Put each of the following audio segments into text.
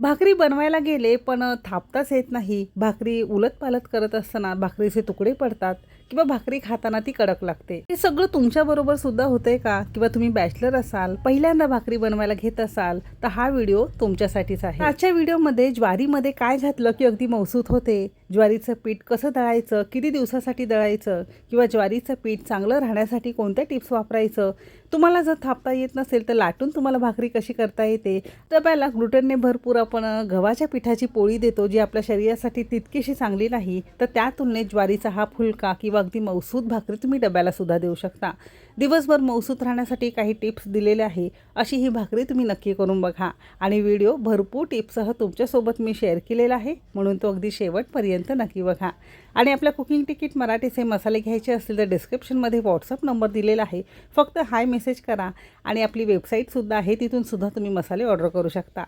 भाकरी बनवायला गेले पण थापताच येत नाही. भाकरी उलट पालत करत असताना भाकरीचे तुकडे पडतात. किंवा भाकरी खाताना ती कडक लागते. हे सगळं तुमच्याबरोबर सुद्धा होतंय का? किंवा तुम्ही बॅचलर असाल पहिल्यांदा भाकरी बनवायला घेत असाल तर हा व्हिडिओ तुमच्यासाठीच आहे. आजच्या व्हिडिओमध्ये ज्वारीमध्ये काय घातलं की अगदी मौसूत होते? ज्वारीचं पीठ कसं दळायचं? किती दिवसासाठी दळायचं? किंवा ज्वारीचं पीठ चांगलं राहण्यासाठी कोणत्या टिप्स वापरायचं? तुम्हाला जर थापता येत नसेल तर लाटून तुम्हाला भाकरी कशी करता येते? डब्याला ग्लुटनने भरपूर आपण गव्हाच्या पिठाची पोळी देतो जी आपल्या शरीरासाठी तितकीशी चांगली नाही. तर त्या तुलनेत ज्वारीचा हा फुलका किंवा अगदी मौसूद भाकरी तुम्ही डब्याला सुद्धा देऊ शकता. दिवसभर मौसूद राहण्यासाठी काही टिप्स दिलेले आहे अशी ही भाकरी तुम्ही नक्की करून बघा. आणि व्हिडिओ भरपूर टिप्ससह तुमच्यासोबत मी शेअर केलेला आहे म्हणून तो अगदी शेवटपर्यंत नक्की बघा. आणि आपल्या कुकिंग तिकीट मराठीचे मसाले घ्यायचे असतील तर डिस्क्रिप्शनमध्ये व्हॉट्सअप नंबर दिलेला आहे. फक्त हाय मेसेज करा आणि आपली वेबसाईटसुद्धा आहे तिथून सुद्धा तुम्ही मसाले ऑर्डर करू शकता.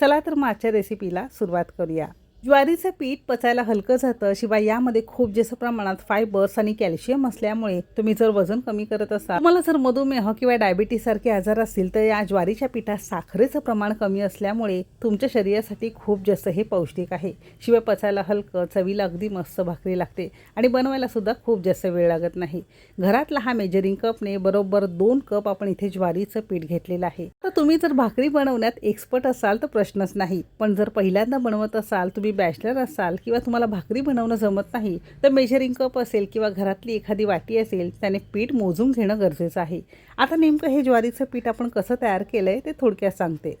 चला तर मग आजच्या रेसिपीला सुरुवात करूया. ज्वारीचं पीठ पचायला हलकं जातं शिवाय यामध्ये खूप जास्त प्रमाणात फायबर्स आणि कॅल्शियम असल्यामुळे तुम्ही जर वजन कमी करत असाल तुम्हाला जर मधुमेह किंवा डायबिटीस सारखे आजार असतील तर या ज्वारीच्या पिठात साखरेचं प्रमाण कमी असल्यामुळे तुमच्या शरीरासाठी खूप जास्त हे पौष्टिक आहे. शिवाय पचायला हलकं चवीला अगदी मस्त भाकरी लागते आणि बनवायला सुद्धा खूप जास्त वेळ लागत नाही. घरातला हा मेजरिंग कपने बरोबर दोन कप आपण इथे ज्वारीचं पीठ घेतलेलं आहे. तर तुम्ही जर भाकरी बनवण्यात एक्सपर्ट असाल तर प्रश्नच नाही. पण जर पहिल्यांदा बनवत असाल तुम्ही बॅचलर असाल किंवा तुम्हाला भाकरी बनवणं जमत नाही तर मेजरिंग कप असेल किंवा घरातली एखादी वाटी असेल त्याने पीठ मोजून घेणं गरजेचं आहे. आता नेमकं हे ज्वारीचं पीठ आपण कसं तयार केलं आहे ते थोडक्यात सांगते.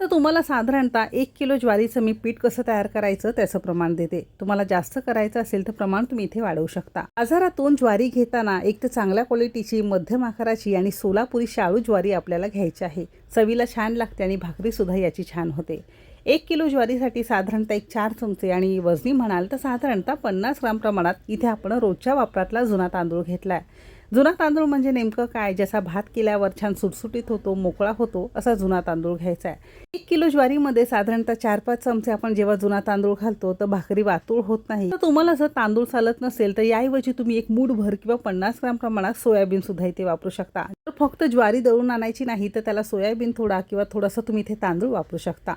तर तुम्हाला साधारणतः एक किलो ज्वारीचं मी पीठ कसं तयार करायचं त्याचं प्रमाण देते. तुम्हाला जास्त करायचं असेल तर प्रमाण तुम्ही इथे वाढवू शकता. बाजारातून ज्वारी घेताना एक तर चांगल्या क्वालिटीची मध्यम आकाराची आणि सोलापुरी शाळू ज्वारी आपल्याला घ्यायची आहे. चवीला छान लागते आणि भाकरीसुद्धा याची छान होते. एक किलो ज्वारीसाठी साधारणतः एक चार चमचे आणि वजनी म्हणाल तर साधारणतः पन्नास ग्राम प्रमाणात इथे आपण रोजच्या वापरातला जुना तांदूळ घेतला आहे जुना तांदूळ म्हणजे नेमकं काय? ज्याचा भात केल्यावर छान सुटसुटीत होतो मोकळा होतो असा जुना तांदूळ घ्यायचा आहे. एक किलो ज्वारीमध्ये साधारणतः चार पाच चमचे आपण जेव्हा जुना तांदूळ घालतो तर भाकरी वातूळ होत नाही. तर तुम्हाला जर तांदूळ चालत नसेल तर याऐवजी तुम्ही एक मूठभर किंवा पन्नास ग्राम प्रमाणात सोयाबीन सुद्धा इथे वापरू शकता. तर फक्त ज्वारी दळून आणायची नाही तर त्याला सोयाबीन थोडा किंवा थोडासा तुम्ही इथे तांदूळ वापरू शकता.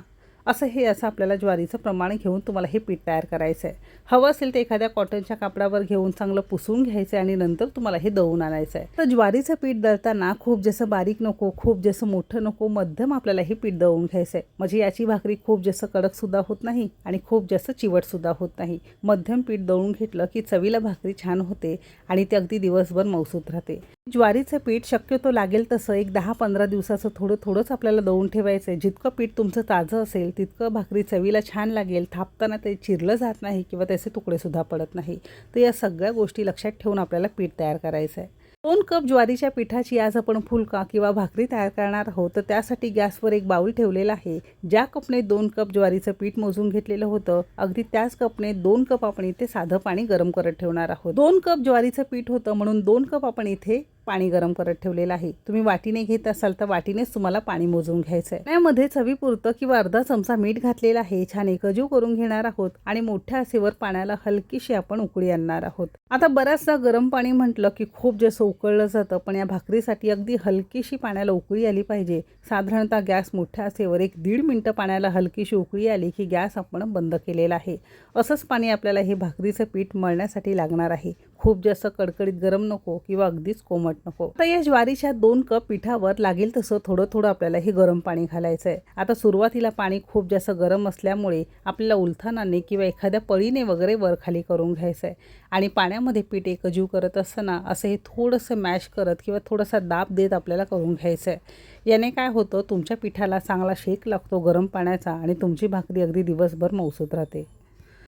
असं हे असं आपल्याला ज्वारीचं प्रमाण घेऊन तुम्हाला हे पीठ तयार करायचं आहे. हवं असेल तर एखाद्या कॉटनच्या कापडावर घेऊन चांगलं पुसून घ्यायचं आहे आणि नंतर तुम्हाला हे दळून आणायचं आहे. तर ज्वारीचं पीठ दळताना खूप जसं बारीक नको खूप जसं मोठं नको मध्यम आपल्याला हे पीठ दळून घ्यायचं आहे. म्हणजे याची भाकरी खूप जास्त कडकसुद्धा होत नाही आणि खूप जास्त चिवटसुद्धा होत नाही. मध्यम पीठ दळून घेतलं की चवीला भाकरी छान होते आणि ते अगदी दिवसभर मौसूत राहते. ज्वारीचं पीठ शक्यतो लागेल तसं एक दहा पंधरा दिवसाचं थोडं थोडंच आपल्याला दळून ठेवायचं आहे. जितकं पीठ तुमचं ताजं असेल तितकं भाकरी चवीला छान लागेल. थापताना ते चिरलं जात नाही किंवा त्याचे तुकडेसुद्धा पडत नाही. तर या सगळ्या गोष्टी लक्षात ठेवून आपल्याला पीठ तयार करायचं आहे. दोन कप ज्वारीच्या पिठाची आज आपण फुलका किंवा भाकरी तयार करणार आहोत. तर त्यासाठी गॅसवर एक बाऊल ठेवलेला आहे. ज्या कपने दोन कप ज्वारीचं पीठ मोजून घेतलेलं होतं अगदी त्याच कपने दोन कप आपण इथे साधं पाणी गरम करत ठेवणार आहोत. दोन कप ज्वारीचं पीठ होतं म्हणून दोन कप आपण इथे पाणी गरम करत ठेवलेलं आहे. तुम्ही वाटीने घेत असाल तर वाटीनेच तुम्हाला पाणी मोजून घ्यायचं आहे यामध्ये चवीपुरतं किंवा अर्धा चमचा मीठ घातलेला आहे. छान एकजीव करून घेणार आहोत आणि मोठ्या आसेवर पाण्याला हलकीशी आपण उकळी आणणार आहोत. आता बऱ्याचदा गरम पाणी म्हटलं की खूप जास्त उकळलं जातं पण या भाकरीसाठी अगदी हलकीशी पाण्याला उकळी आली पाहिजे. साधारणतः गॅस मोठ्या आसेवर एक दीड मिनटं पाण्याला हलकीशी उकळी आली की गॅस आपण बंद केलेला आहे. असंच पाणी आपल्याला हे भाकरीचं पीठ मळण्यासाठी लागणार आहे. खूप जास्त कडकडीत गरम नको किंवा अगदीच कोमट नको. तर या ज्वारीच्या दोन कप पिठावर लागेल तसं थोडं थोडं आपल्याला हे गरम पाणी घालायचं आहे आता सुरुवातीला पाणी खूप जास्त गरम असल्यामुळे आपल्याला उलथानाने किंवा एखाद्या पळीने वगैरे वरखाली करून घ्यायचं आहे आणि पाण्यामध्ये पीठ एकजीव करत असताना असं हे थोडंसं मॅश करत किंवा थोडासा दाब देत आपल्याला करून घ्यायचं आहे याने काय होतं तुमच्या पिठाला चांगला शेक लागतो गरम पाण्याचा आणि तुमची भाकरी अगदी दिवसभर मौसूत राहते.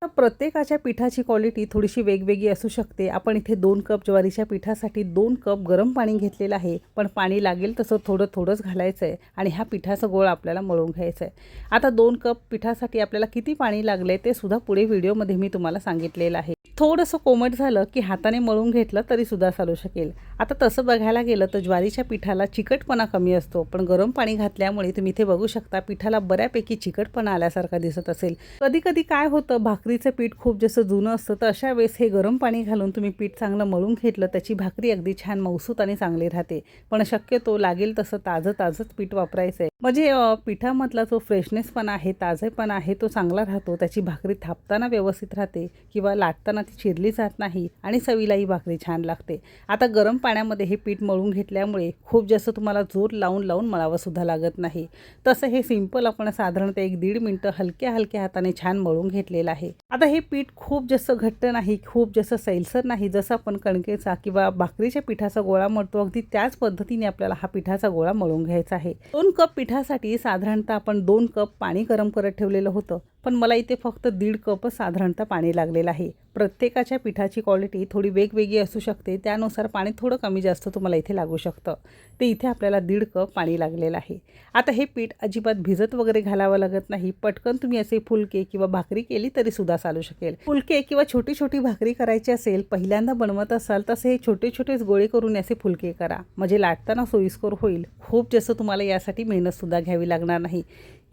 तर प्रत्येकाच्या पिठाची क्वालिटी थोडीशी वेगवेगळी असू शकते. आपण इथे दोन कप ज्वारीच्या पिठासाठी दोन कप गरम पाणी घेतलेलं आहे. पण पाणी लागेल तसं थोडं थोडंच घालायचं आहे आणि ह्या पिठाचा गोळ आपल्याला मळून घ्यायचं आहे आता दोन कप पिठासाठी आपल्याला किती पाणी लागलं आहे ते सुद्धा पुढे व्हिडिओमध्ये मी तुम्हाला सांगितलेलं आहे. थोडंसं कोमट झालं की हाताने मळून घेतलं तरी सुद्धा चालू शकेल. आता तसं बघायला गेलं तर ज्वारीच्या पिठाला चिकटपणा कमी असतो. पण गरम पाणी घातल्यामुळे तुम्ही इथे बघू शकता पिठाला बऱ्यापैकी चिकटपणा आल्यासारखा दिसत असेल. कधी कधी काय होतं? भाकरीचं पीठ खूप जास्त जुनं असतं तर अशा वेळेस हे गरम पाणी घालून तुम्ही पीठ चांगलं मळून घेतलं त्याची भाकरी अगदी छान मौसूत आणि चांगली राहते. पण शक्यतो लागेल तसं ताजं ताजंच पीठ वापरायचं आहे म्हणजे पिठामधला जो फ्रेशनेसपणा आहे ताजेपणा आहे तो चांगला राहतो. त्याची भाकरी थापताना व्यवस्थित राहते किंवा लाटताना ती चिरली जात नाही आणि चवीलाही भाकरी छान लागते. आता गरम पाण्यामध्ये हे पीठ मळून घेतल्यामुळे खूप जास्त तुम्हाला जोर लावून लावून मळावंसुद्धा लागत नाही. तसं हे सिंपल आपण साधारणतः एक दीड मिनटं हलक्या हलक्या हाताने छान मळून घेतलेलं आहे. आता हे पीठ खूप जास्त घट्ट नाही खूप जास्त सैलसर नाही. जसं आपण कणकेचा किंवा भाकरीच्या पिठाचा गोळा मळतो अगदी त्याच पद्धतीने आपल्याला हा पिठाचा गोळा मळून घ्यायचा आहे. दोन कप पिठासाठी साधारणतः आपण दोन कप पाणी गरम करत ठेवलेलं होतं पण मला इथे फक्त दीड कपच साधारणतः पाणी लागलेलं आहे. प्रत्येकाच्या पिठाची क्वालिटी थोडी वेगवेगळी असू शकते. त्यानुसार पाणी थोडं कमी जास्त तुम्हाला इथे लागू शकतं. ते इथे आपल्याला दीड कप पाणी लागलेलं आहे. आता हे पीठ अजिबात भिजत वगैरे घालावं लागत नाही. पटकन तुम्ही असे फुलके किंवा भाकरी केली तरी सुद्धा चालू शकेल. फुलके किंवा छोटी छोटी भाकरी करायची असेल पहिल्यांदा बनवत असाल तसे हे छोटे छोटेच गोळे करून असे फुलके करा. म्हणजे लाटताना सोयीस्कर होईल. खूप जास्त तुम्हाला यासाठी मेहनतसुद्धा घ्यावी लागणार नाही.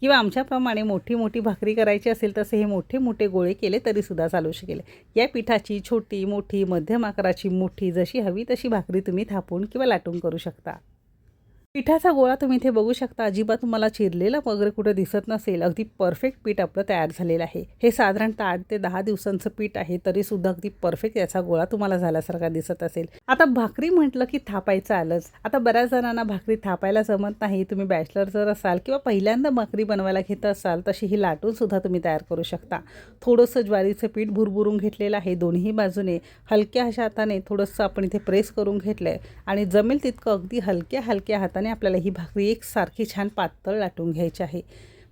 किंवा आमच्याप्रमाणे मोठी मोठी भाकरी करायची असेल तसे हे मोठे मोठे गोळे केले तरीसुद्धा चालू शकेल. या पिठाची छोटी मोठी मध्यम आकाराची मोठी जशी हवी तशी भाकरी तुम्ही थापून किंवा लाटून करू शकता. पिठाचा गोळा तुम्ही इथे बघू शकता. अजिबात तुम्हाला चिरलेला वगैरे कुठे दिसत नसेल. अगदी परफेक्ट पीठ आपलं तयार झालेलं आहे. हे साधारणतः आठ ते दहा दिवसांचं पीठ आहे तरीसुद्धा अगदी परफेक्ट याचा गोळा तुम्हाला झाल्यासारखा दिसत असेल. आता भाकरी म्हटलं की थापायचं आलंच. आता बऱ्याच जणांना भाकरी थापायला जमत नाही. तुम्ही बॅचलर जर असाल किंवा पहिल्यांदा भाकरी बनवायला घेत असाल तशी ही लाटून सुद्धा तुम्ही तयार करू शकता. थोडंसं ज्वारीचं पीठ भुरभुरून घेतलेलं आहे दोन्ही बाजूने. हलक्या अशा हाताने थोडंसं आपण इथे प्रेस करून घेतलं आहे आणि जमेल तितकं अगदी हलक्या हलक्या हाताने आपल्याला ही भाकरी एकसारखी छान पातळ लाटून घ्यायची आहे.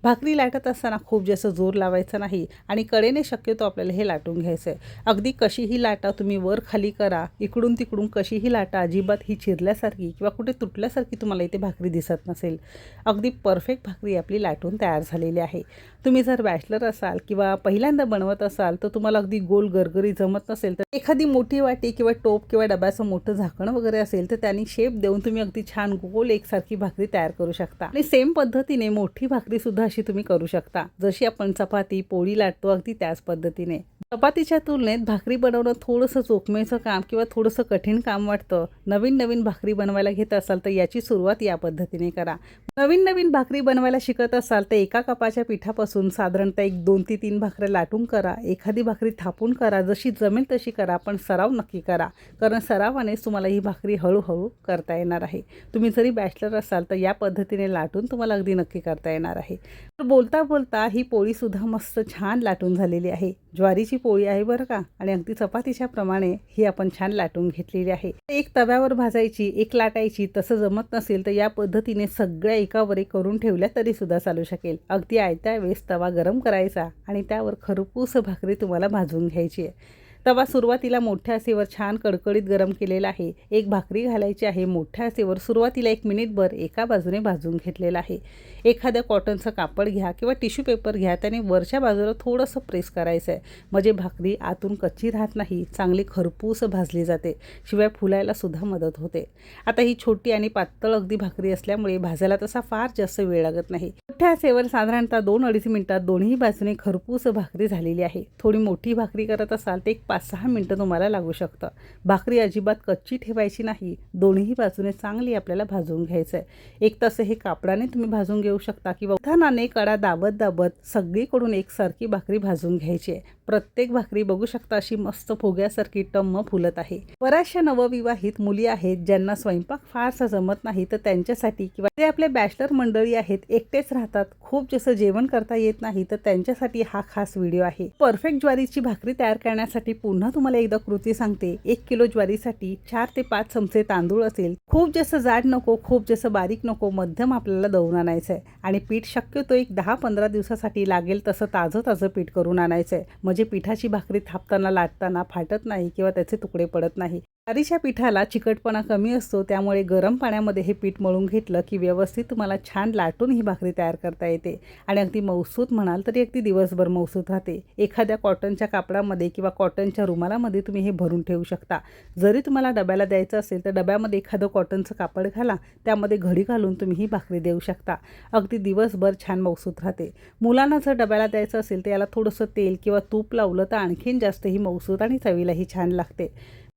भाकरी लाटत असताना खूप जास्त जोर लावायचा नाही आणि कडेने शक्यतो आपल्याला हे लाटून घ्यायचं आहे अगदी कशीही लाटा तुम्ही वर खाली करा इकडून तिकडून कशीही लाटा अजिबात ही चिरल्यासारखी किंवा कुठे तुटल्यासारखी तुम्हाला इथे भाकरी दिसत नसेल. अगदी परफेक्ट भाकरी आपली लाटून तयार झालेली आहे. तुम्ही जर बॅचलर असाल किंवा पहिल्यांदा बनवत असाल तर तुम्हाला अगदी गोल गरगरी जमत नसेल तर एखादी मोठी वाटी किंवा टोप किंवा डब्याचं मोठं झाकण वगैरे असेल तर त्यांनी शेप देऊन तुम्ही अगदी छान गोल एकसारखी भाकरी तयार करू शकता. आणि सेम पद्धतीने मोठी भाकरीसुद्धा अशी तुम्ही करू शकता. जशी आपण चपाती पोळी लाटतो अगदी त्याच पद्धतीने. चपातीच्या तुलनेत भाकरी बनवणं थोडंसं जोखमेचं काम किंवा थोडंसं कठीण काम वाटतं. नवीन नवीन भाकरी बनवायला घेत असाल तर याची सुरुवात या पद्धतीने करा. नवीन नवीन भाकरी बनवायला शिकत असाल तर एका कपाच्या पिठापासून साधारणतः एक दोन ते तीन भाकऱ्या लाटून करा. एखादी भाकरी थापून करा. जशी जमेल तशी करा. पण सराव नक्की करा. कारण सरावानेच तुम्हाला ही भाकरी हळूहळू करता येणार आहे. तुम्ही जरी बॅचलर असाल तर या पद्धतीने लाटून तुम्हाला अगदी नक्की करता येणार आहे. तर बोलता बोलता ही पोळीसुद्धा मस्त छान लाटून झालेली आहे. ज्वारीची पोळी आहे बरं का? आणि अगदी चपातीच्या प्रमाणे ही आपण छान लाटून घेतलेली आहे. एक तव्यावर भाजायची एक लाटायची तसं जमत नसेल तर या पद्धतीने सगळ्या एकावर एक करून ठेवल्या तरी सुद्धा चालू शकेल. अगदी आयत्या वेळेस तवा गरम करायचा आणि त्यावर खरपूस भाकरी तुम्हाला भाजून घ्यायची आहे. तवा सुरुवातीला मोठ्या आसेवर छान कडकडीत गरम केलेला आहे. एक भाकरी घालायची आहे. मोठ्या आसेवर सुरुवातीला एक मिनिटभर एका बाजूने भाजून घेतलेला आहे. एखाद्या कॉटनचं कापड घ्या किंवा टिश्यू पेपर घ्या. त्याने वरच्या बाजूला थोडंसं प्रेस करायचं आहे म्हणजे भाकरी आतून कच्ची राहत नाही. चांगली खरपूस भाजली जाते. शिवाय फुलायला सुद्धा मदत होते. आता ही छोटी आणि पातळ अगदी भाकरी असल्यामुळे भाजायला तसा फार जास्त वेळ लागत नाही. मोठ्या आसेवर साधारणतः दोन अडीच मिनिटात दोन्ही बाजूने खरपूस भाकरी झालेली आहे. थोडी मोठी भाकरी करत असाल तर एक पाच सहा मिनटं तुम्हाला लागू शकतं. भाकरी अजिबात कच्ची ठेवायची नाही. दोन्ही बाजूने चांगली आपल्याला भाजून घ्यायचं आहे एक तसं हे कापडाने तुम्ही भाजून घेऊ शकता किंवा उठानाने कडा दाबत दाबत सगळीकडून एकसारखी भाकरी भाजून घ्यायची आहे. प्रत्येक भाकरी बघू शकता अशी मस्त फुग्यासारखी टम्म फुलत आहे. बऱ्याचशा नवविवाहित मुली आहेत ज्यांना स्वयंपाक फारसा जमत नाही तर त्यांच्यासाठी किंवा ते आपले बॅचलर मंडळी आहेत एकटेच राहतात. खूप जसं जेवण करता येत नाही तर त्यांच्यासाठी हा खास व्हिडिओ आहे. परफेक्ट ज्वारीची भाकरी तयार करण्यासाठी पुन्हा तुम्हाला एकदा कृती सांगते. एक किलो ज्वारीसाठी चार ते पाच चमचे तांदूळ असेल खूप जास्त जाड नको खूप जास्त बारीक नको मध्यम आपल्याला दळून आणायचं आहे आणि पीठ शक्यतो एक दहा पंधरा दिवसासाठी लागेल तसं ताजं ताजं पीठ करून आणायचं आहे म्हणजे पिठाची भाकरी थापताना लाटताना फाटत नाही किंवा त्याचे तुकडे पडत नाही. ज्वारीच्या पिठाला चिकटपणा कमी असतो त्यामुळे गरम पाण्यामध्ये हे पीठ मळून घेतलं की व्यवस्थित तुम्हाला छान लाटून ही भाकरी तयार करता येते. आणि अगदी मौसूत म्हणाल तरी अगदी दिवसभर मौसूत राहते. एखाद्या कॉटनच्या कापडामध्ये किंवा कॉटन तुमच्या रुमालामध्ये तुम्ही हे भरून ठेवू शकता. जरी तुम्हाला डब्याला द्यायचं असेल तर डब्यामध्ये एखादं कॉटनचं कापड घाला. त्यामध्ये घडी घालून तुम्ही ही भाकरी देऊ शकता. अगदी दिवसभर छान मौसूत राहते. मुलांना जर डब्याला द्यायचं असेल तर याला थोडंसं तेल किंवा तूप लावलं तर आणखीन जास्त ही मौसूत आणि चवीलाही छान लागते.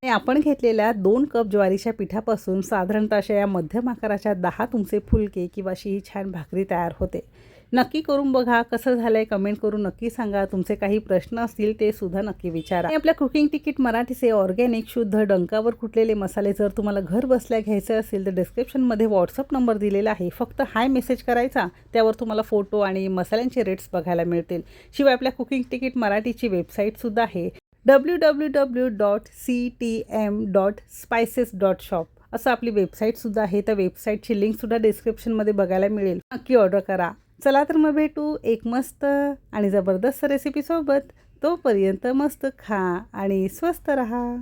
आपण घेतलेल्या दोन कप ज्वारीच्या पिठापासून साधारणतः अशा या मध्यम आकाराच्या दहा तुमचे फुलके किंवा अशी ही छान भाकरी तयार होते. नक्की करून बघा कसं झालंय कमेंट करून नक्की सांगा. तुमचे काही प्रश्न असतील ते सुद्धा नक्की विचारा. आपल्या कुकिंग तिकीट मराठीचे ऑर्गॅनिक शुद्ध डंकावर कुटलेले मसाले जर तुम्हाला घर बसल्या घ्यायचे असेल तर डिस्क्रिप्शनमध्ये व्हॉट्सअप नंबर दिलेला आहे. फक्त हाय मेसेज करायचा त्यावर तुम्हाला फोटो आणि मसाल्यांचे रेट्स बघायला मिळतील. शिवाय आपल्या कुकिंग तिकीट मराठीची वेबसाईटसुद्धा आहे. W W W dot C T M dot spices dot shop असं आपली वेबसाईटसुद्धा आहे त्या वेबसाईटची लिंकसुद्धा डिस्क्रिप्शनमध्ये बघायला मिळेल. नक्की ऑर्डर करा. चला तर मग भेटू एक मस्त आणि जबरदस्त रेसिपीसोबत तोपर्यंत मस्त खा आणि स्वस्त रहा.